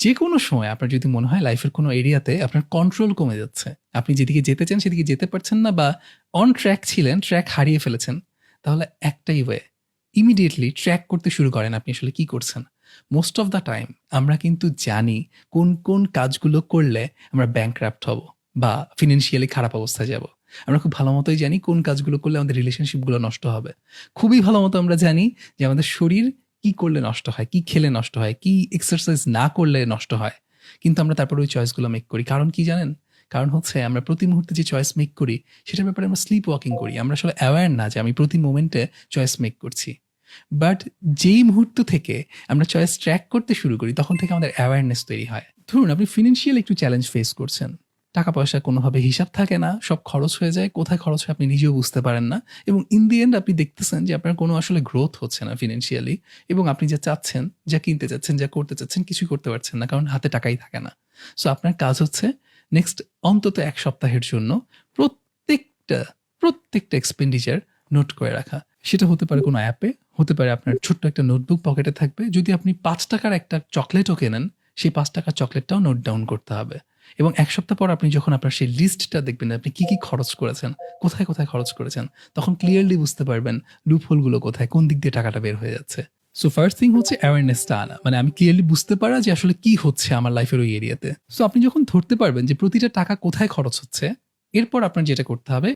যে কোনো সময় আপনার যদি মনে হয় লাইফের কোনো এরিয়াতে আপনার কন্ট্রোল কমে যাচ্ছে, আপনি যেদিকে যেতে চান সেদিকে যেতে পারছেন না বা অন ট্র্যাক ছিলেন ট্র্যাক হারিয়ে ফেলেছেন, তাহলে একটাই ওয়ে ইমিডিয়েটলি ট্র্যাক করতে শুরু করেন আপনি আসলে কি করছেন। মোস্ট অফ দ্য টাইম আমরা কিন্তু জানি কোন কোন কাজগুলো করলে আমরা ব্যাংক হব বা ফিনান্সিয়ালি খারাপ অবস্থায় যাব। আমরা খুব ভালো মতোই জানি কোন কাজগুলো করলে আমাদের রিলেশনশিপগুলো নষ্ট হবে। খুবই ভালো মতো আমরা জানি যে আমাদের শরীর কি করলে নষ্ট হয়, কি খেলে নষ্ট হয়, কি এক্সারসাইজ না করলে নষ্ট হয়, কিন্তু আমরা তারপরে ওই চয়েসগুলো মেক করি। কারণ কি জানেন? কারণ হচ্ছে আমরা প্রতি মুহূর্তে যে চয়েস মেক করি, সেটার ব্যাপারে আমরা স্লিপ ওয়াকিং করি। আমরা আসলে অ্যাওয়ার না যে আমি প্রতি মোমেন্টে চয়েস মেক করছি। বাট যেই মুহূর্ত থেকে আমরা চয়েস ট্র্যাক করতে শুরু করি, তখন থেকে আমাদের অ্যাওয়ারনেস তৈরি হয়। ধরুন, আপনি ফিনান্সিয়াল একটু চ্যালেঞ্জ ফেস করছেন। টাকা পয়সা কোনোভাবে হিসাব থাকে না, সব খরচ হয়ে যায়, কোথায় খরচ হয় আপনি নিজেও বুঝতে পারেন না এবং ইন দি এন্ড আপনি দেখতেছেন যে আপনার কোনো আসলে গ্রোথ হচ্ছে না ফিনান্সিয়ালি এবং আপনি যা চাচ্ছেন, যা কিনতে চাচ্ছেন, যা করতে চাচ্ছেন কিছুই করতে পারছেন না কারণ হাতে টাকাই থাকে না। সো আপনার কাজ হচ্ছে নেক্সট অন্তত এক সপ্তাহের জন্য প্রত্যেকটা প্রত্যেকটা এক্সপেন্ডিচার নোট করে রাখা। সেটা হতে পারে কোনো অ্যাপে হতে পারে আপনার ছোট্ট একটা নোটবুক পকেটে থাকবে। যদি আপনি পাঁচ টাকার একটা চকলেটও কেনেন, সেই পাঁচ টাকার চকলেটটাও নোট ডাউন করতে হবে। এবং এক সপ্তাহ পর আপনি যখন আপনার সেই লিস্টটা দেখবেন, আপনি কি কি খরচ করেছেন, কোথায় কোথায় খরচ করেছেন, তখন ক্লিয়ারলি বুঝতে পারবেন লুপহোলগুলো কোথায়, কোন দিক দিয়ে টাকাটা বের হয়ে যাচ্ছে। সো ফার্স্ট থিং হচ্ছে অ্যাওয়ারনেসটা আনা। মানে আমি ক্লিয়ারলি বুঝতে পারা যে আসলে কি হচ্ছে আমার লাইফের ওই এরিয়াতে সো আপনি যখন ধরতে পারবেন যে প্রতিটা টাকা কোথায় খরচ হচ্ছে, এরপর আপনার যেটা করতে হবে